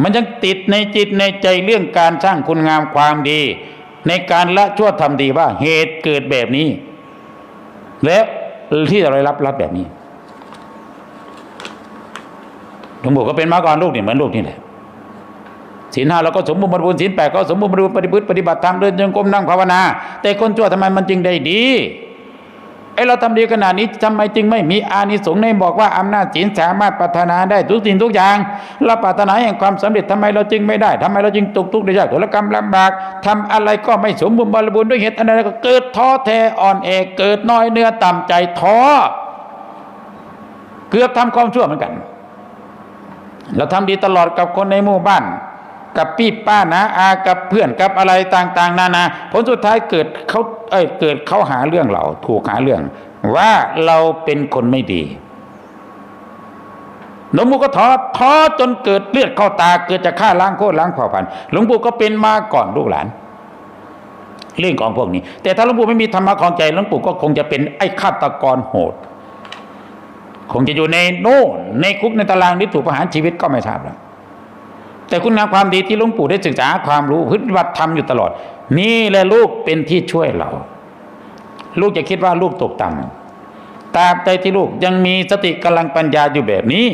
มันยังติดในจิตในใจเรื่องการสร้างคุณงามความดี ในการละชั่วทำดีว่าเหตุเกิดแบบนี้ และที่เราได้รับรับแบบนี้หลวงปู่ก็เป็นมาก่อนลูกนี่เหมือนลูกนี่แหละศีลห้าเราก็สมบูรณ์บริบูรณ์ศีลแปดก็สมบูรณ์บริบูรณ์ปฏิบัติปฏิบัติธรรมเดินจงกรมนั่งภาวนา แต่คนชั่วทำไมมันจึงได้ดี ไอเราทำดีขนาดนี้ทำไมจึงไม่มีอานิสงส์ในบอกว่าอำนาจศีลสามารถปรารถนาได้ทุกสิ่งทุกอย่างเราปรารถนาแห่งความสำเร็จทำไมเราจึงไม่ได้ทำไมเราจึงตกทุกข์ได้ยากทุรกรรมลำบากทำอะไรก็ไม่สมบูรณ์บริบูรณ์ด้วยเหตุอันใดก็เกิดท้อแท้อ่อนแอเกิดน้อยเนื้อต่ำใจท้อเกือบทำความชั่วเหมือนกัน เราทำดีตลอดกับคนในหมู่บ้าน กับพี่ป้านะอากับเพื่อนกับอะไรต่าง ๆ นานาผลสุดท้ายเกิดเขาเอ้ยเกิดเขาหาเรื่องเราถูกหาเรื่อง ว่าเราเป็นคนไม่ดีหลวงปู่ก็ท้อท้อจนเกิดเลือดเข้าตา เกิดจะฆ่าล้างโคตรล้างเผ่าพันธุ์หลวงปู่ก็เป็นมาก่อนลูกหลาน เรื่องของพวกนี้ แต่ถ้าหลวงปู่ไม่มีธรรมะของใจหลวงปู่ก็คงจะเป็นไอ้ฆาตกรโหด คงจะอยู่ในโน่นในคุกในตารางหรือถูกประหารชีวิตก็ไม่ทราบแล้ว แต่คุณงามความดีที่หลวงปู่ได้ศึกษาความรู้พฤติบัติธรรมอยู่ตลอด นี่แหละลูกเป็นที่ช่วยเรา ลูกจะคิดว่าลูกตกต่ำตราบใดที่ลูกยังมีสติกำลังปัญญาอยู่แบบนี้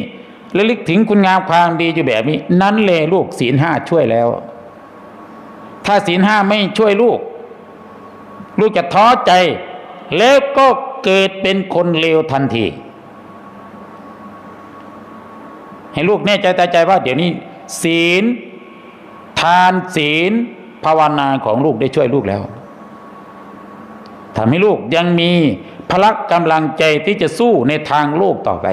และลึกถึงคุณงามความดีอยู่แบบนี้ นั้นแหละลูกศีลห้าช่วยแล้ว ถ้าศีลห้าไม่ช่วยลูก ลูกจะท้อใจ แล้วก็เกิดเป็นคนเลวทันที ให้ลูกแน่ใจตาใจว่าเดี๋ยวนี้ ศีล ทานศีล ภาวนาของลูกได้ช่วยลูกแล้วทำให้ลูกยังมีพละกำลังใจที่จะสู้ในทางโลกต่อไป